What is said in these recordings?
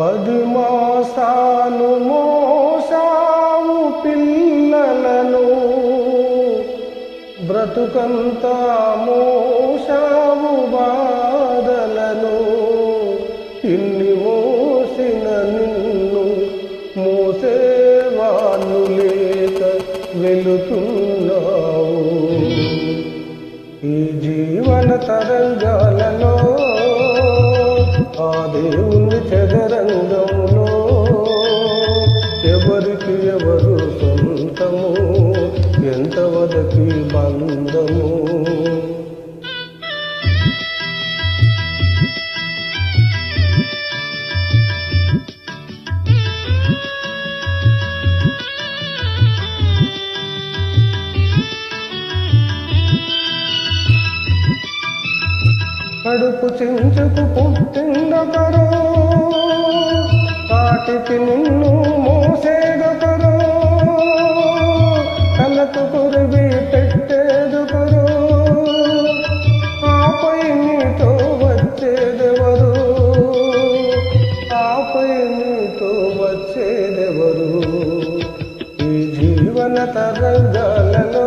పద్మాసాను మోసాము పిల్లలను బ్రతుకంతా మోసాము బాధలను. ఇన్ని మోసిన నిన్ను మోసేవాళ్ళు లేక వెళుతున్నావు. ఈ జీవన తరంగాలలో ఆ దేవుని చదరంగంలో కడుపు చించుకు పుట్టిందొకరు కాటికి నిన్ను మోసేదొకరు కలకు కురివి పెట్టేదొకరు ఆపై నీతో వచ్చేదెవరు? ఆపై నీతో వచ్చేదెవరు? ఈ జీవన తరంగాలలో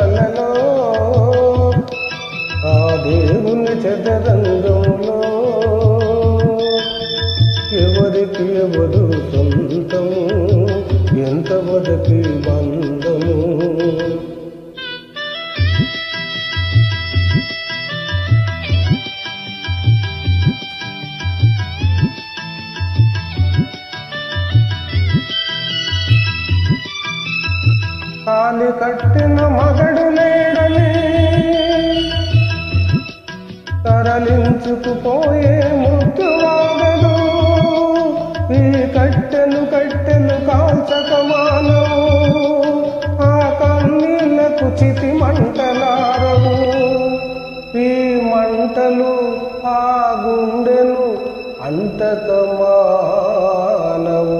ఎవరికి ఎవరు సొంతము ఎంత వదకి బంధము? కాలి కట్టిన మగడు అంతకమానవు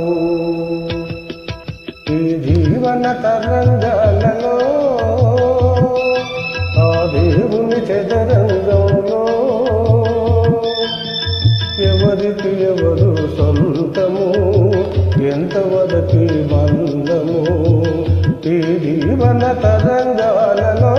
ఈ జీవన తరంగాలలో ఆ దేవుని చదరంగంలో ఎవరికి ఎవరు సొంతము ఎంత వదకి బంధము? ఈ జీవన తరంగాలలో